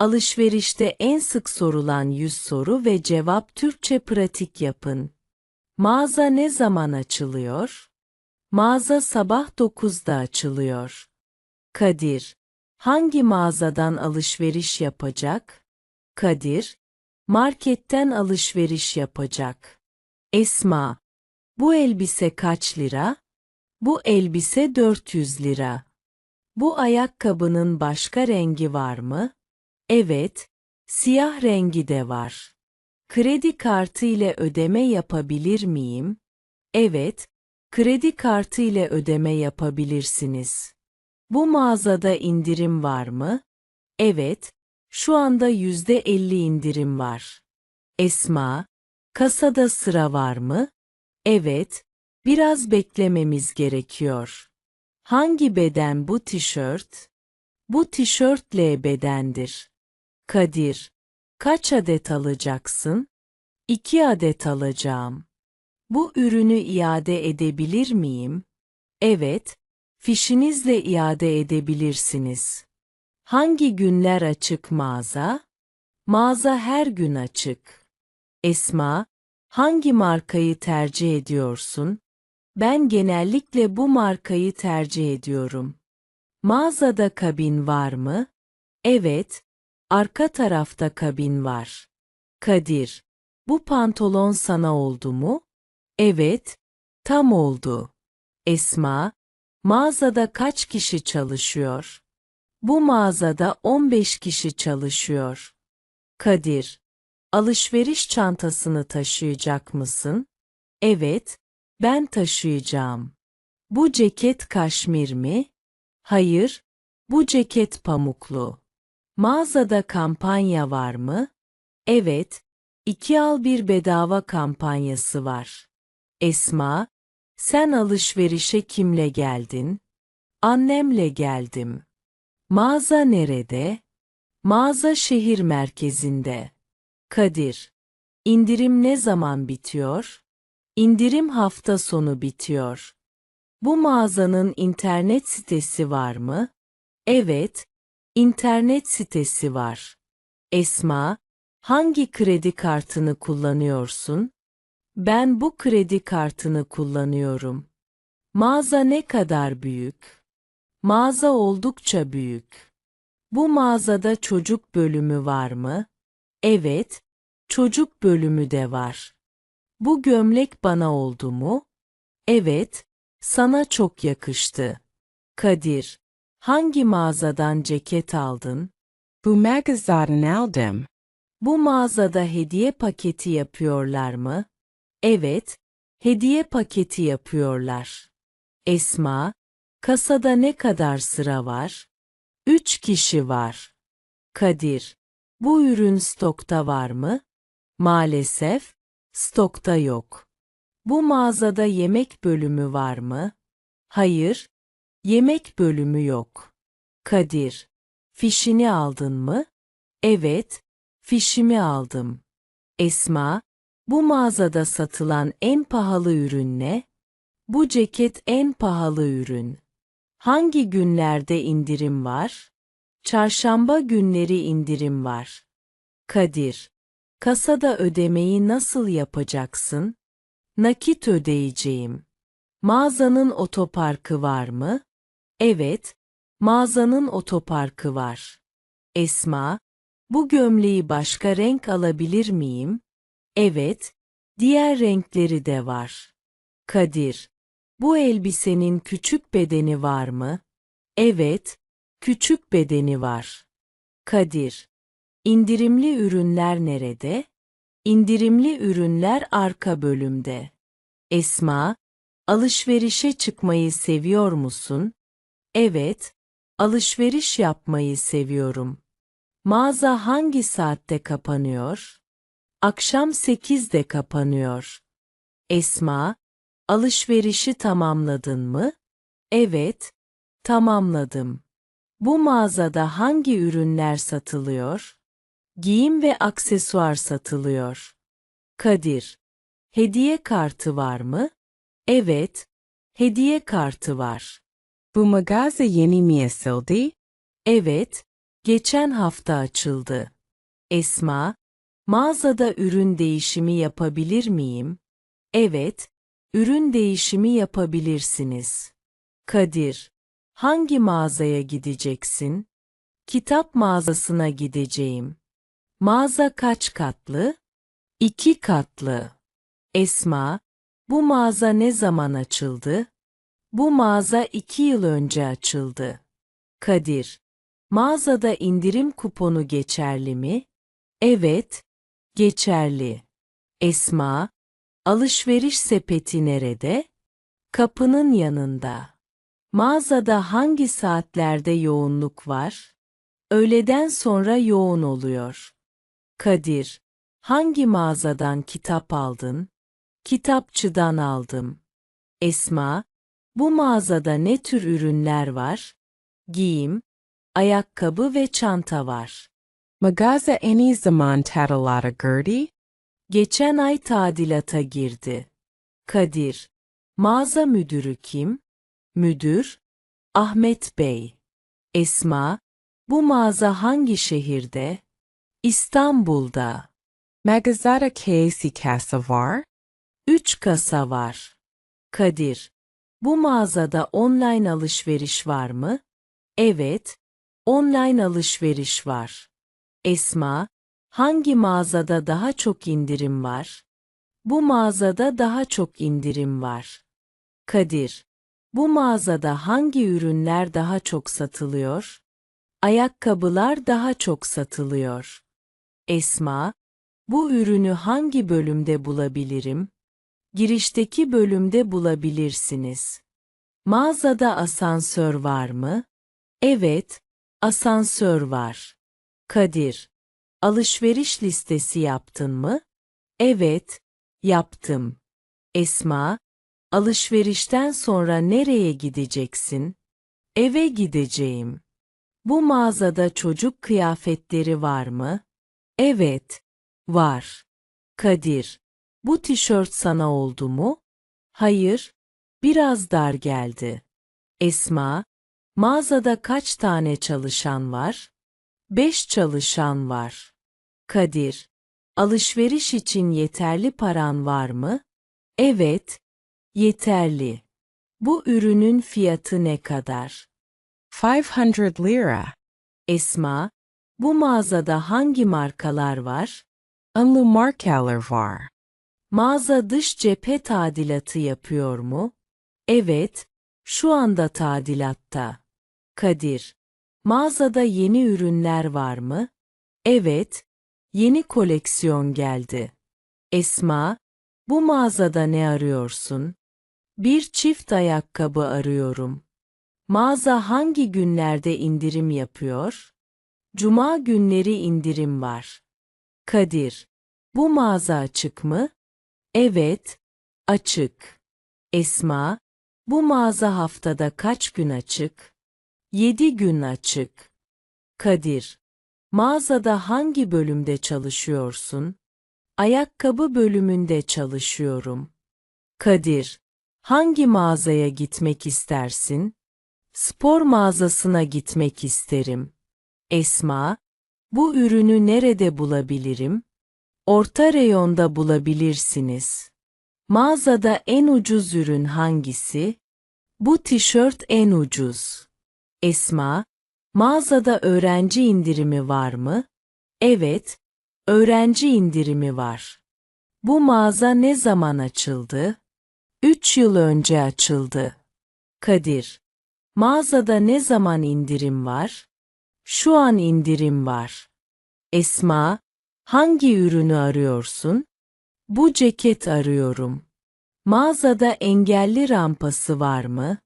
Alışverişte en sık sorulan 100 soru ve cevap Türkçe pratik yapın. Mağaza ne zaman açılıyor? Mağaza sabah 9'da açılıyor. Kadir, hangi mağazadan alışveriş yapacak? Kadir, marketten alışveriş yapacak. Esma, bu elbise kaç lira? Bu elbise 400 lira. Bu ayakkabının başka rengi var mı? Evet, siyah rengi de var. Kredi kartı ile ödeme yapabilir miyim? Evet, kredi kartı ile ödeme yapabilirsiniz. Bu mağazada indirim var mı? Evet, şu anda yüzde elli indirim var. Esma, kasada sıra var mı? Evet, biraz beklememiz gerekiyor. Hangi beden bu tişört? Bu tişört L bedendir. Kadir, kaç adet alacaksın? İki adet alacağım. Bu ürünü iade edebilir miyim? Evet, fişinizle iade edebilirsiniz. Hangi günler açık mağaza? Mağaza her gün açık. Esma, hangi markayı tercih ediyorsun? Ben genellikle bu markayı tercih ediyorum. Mağazada kabin var mı? Evet, arka tarafta kabin var. Kadir, bu pantolon sana oldu mu? Evet, tam oldu. Esma, mağazada kaç kişi çalışıyor? Bu mağazada 15 kişi çalışıyor. Kadir, alışveriş çantasını taşıyacak mısın? Evet, ben taşıyacağım. Bu ceket kaşmir mi? Hayır, bu ceket pamuklu. Mağazada kampanya var mı? Evet, iki al bir bedava kampanyası var. Esma, sen alışverişe kimle geldin? Annemle geldim. Mağaza nerede? Mağaza şehir merkezinde. Kadir, indirim ne zaman bitiyor? İndirim hafta sonu bitiyor. Bu mağazanın internet sitesi var mı? Evet, internet sitesi var. Esma, hangi kredi kartını kullanıyorsun? Ben bu kredi kartını kullanıyorum. Mağaza ne kadar büyük? Mağaza oldukça büyük. Bu mağazada çocuk bölümü var mı? Evet, çocuk bölümü de var. Bu gömlek bana oldu mu? Evet, sana çok yakıştı. Kadir, hangi mağazadan ceket aldın? Bu magazadan aldım. Bu mağazada hediye paketi yapıyorlar mı? Evet, hediye paketi yapıyorlar. Esma, kasada ne kadar sıra var? Üç kişi var. Kadir, bu ürün stokta var mı? Maalesef, stokta yok. Bu mağazada yemek bölümü var mı? Hayır, yemek bölümü yok. Kadir, fişini aldın mı? Evet, fişimi aldım. Esma, bu mağazada satılan en pahalı ürün ne? Bu ceket en pahalı ürün. Hangi günlerde indirim var? Çarşamba günleri indirim var. Kadir, kasada ödemeyi nasıl yapacaksın? Nakit ödeyeceğim. Mağazanın otoparkı var mı? Evet, mağazanın otoparkı var. Esma, bu gömleği başka renk alabilir miyim? Evet, diğer renkleri de var. Kadir, bu elbisenin küçük bedeni var mı? Evet, küçük bedeni var. Kadir, indirimli ürünler nerede? İndirimli ürünler arka bölümde. Esma, alışverişe çıkmayı seviyor musun? Evet, alışveriş yapmayı seviyorum. Mağaza hangi saatte kapanıyor? Akşam 8'de kapanıyor. Esma, alışverişi tamamladın mı? Evet, tamamladım. Bu mağazada hangi ürünler satılıyor? Giyim ve aksesuar satılıyor. Kadir, hediye kartı var mı? Evet, hediye kartı var. Bu mağaza yeni mi açıldı? Evet, Geçen hafta açıldı. Esma, mağazada ürün değişimi yapabilir miyim? Evet, ürün değişimi yapabilirsiniz. Kadir, hangi mağazaya gideceksin? Kitap mağazasına gideceğim. Mağaza kaç katlı? İki katlı. Esma, bu mağaza ne zaman açıldı? Bu mağaza iki yıl önce açıldı. Kadir, mağazada indirim kuponu geçerli mi? Evet, geçerli. Esma, alışveriş sepeti nerede? Kapının yanında. Mağazada hangi saatlerde yoğunluk var? Öğleden sonra yoğun oluyor. Kadir, hangi mağazadan kitap aldın? Kitapçıdan aldım. Esma, bu mağazada ne tür ürünler var? Giyim, ayakkabı ve çanta var. Magaza any zaman tadalata gerdi? Geçen ay tadilata girdi. Kadir, mağaza müdürü kim? Müdür, Ahmet Bey. Esma, bu mağaza hangi şehirde? İstanbul'da. Magazada KC Casavar? Üç kasa var. Kadir, bu mağazada online alışveriş var mı? Evet, online alışveriş var. Esma, hangi mağazada daha çok indirim var? Bu mağazada daha çok indirim var. Kadir, bu mağazada hangi ürünler daha çok satılıyor? Ayakkabılar daha çok satılıyor. Esma, bu ürünü hangi bölümde bulabilirim? Girişteki bölümde bulabilirsiniz. Mağazada asansör var mı? Evet, asansör var. Kadir, alışveriş listesi yaptın mı? Evet, yaptım. Esma, alışverişten sonra nereye gideceksin? Eve gideceğim. Bu mağazada çocuk kıyafetleri var mı? Evet, var. Kadir, bu tişört sana oldu mu? Hayır, biraz dar geldi. Esma, mağazada kaç tane çalışan var? Beş çalışan var. Kadir, alışveriş için yeterli paran var mı? Evet, yeterli. Bu ürünün fiyatı ne kadar? 500 lira. Esma, bu mağazada hangi markalar var? Unlu markalar var. Mağaza dış cephe tadilatı yapıyor mu? Evet, şu anda tadilatta. Kadir, mağazada yeni ürünler var mı? Evet, yeni koleksiyon geldi. Esma, bu mağazada ne arıyorsun? Bir çift ayakkabı arıyorum. Mağaza hangi günlerde indirim yapıyor? Cuma günleri indirim var. Kadir, bu mağaza açık mı? Evet, açık. Esma, bu mağaza haftada kaç gün açık? Yedi gün açık. Kadir, mağazada hangi bölümde çalışıyorsun? Ayakkabı bölümünde çalışıyorum. Kadir, hangi mağazaya gitmek istersin? Spor mağazasına gitmek isterim. Esma, bu ürünü nerede bulabilirim? Orta reyonda bulabilirsiniz. Mağazada en ucuz ürün hangisi? Bu tişört en ucuz. Esma, mağazada öğrenci indirimi var mı? Evet, öğrenci indirimi var. Bu mağaza ne zaman açıldı? Üç yıl önce açıldı. Kadir, mağazada ne zaman indirim var? Şu an indirim var. Esma, hangi ürünü arıyorsun? Bu ceket arıyorum. Mağazada engelli rampası var mı?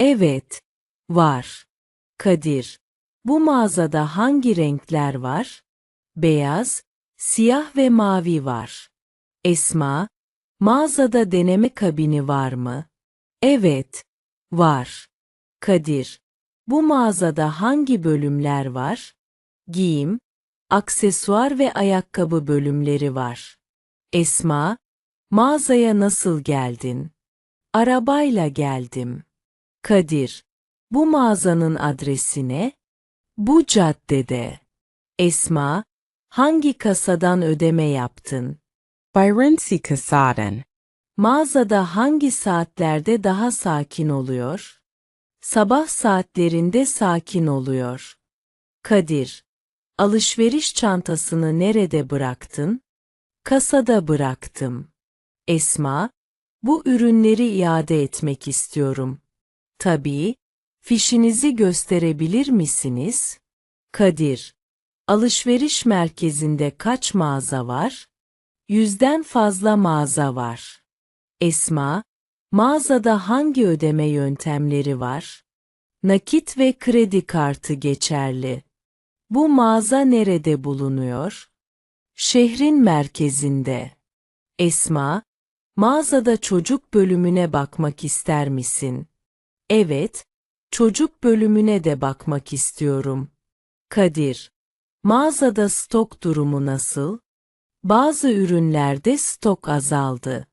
Evet, var. Kadir, bu mağazada hangi renkler var? Beyaz, siyah ve mavi var. Esma, mağazada deneme kabini var mı? Evet, var. Kadir, bu mağazada hangi bölümler var? Giyim, aksesuar ve ayakkabı bölümleri var. Esma, mağazaya nasıl geldin? Arabayla geldim. Kadir, bu mağazanın adresi ne? Bu caddede. Esma, hangi kasadan ödeme yaptın? Byrensi Kasadan. Mağazada hangi saatlerde daha sakin oluyor? Sabah saatlerinde sakin oluyor. Kadir, alışveriş çantasını nerede bıraktın? Kasada bıraktım. Esma, bu ürünleri iade etmek istiyorum. Tabii, fişinizi gösterebilir misiniz? Kadir, alışveriş merkezinde kaç mağaza var? Yüzden fazla mağaza var. Esma, mağazada hangi ödeme yöntemleri var? Nakit ve kredi kartı geçerli. Bu mağaza nerede bulunuyor? Şehrin merkezinde. Esma, mağazada çocuk bölümüne bakmak ister misin? Evet, çocuk bölümüne de bakmak istiyorum. Kadir, mağazada stok durumu nasıl? Bazı ürünlerde stok azaldı.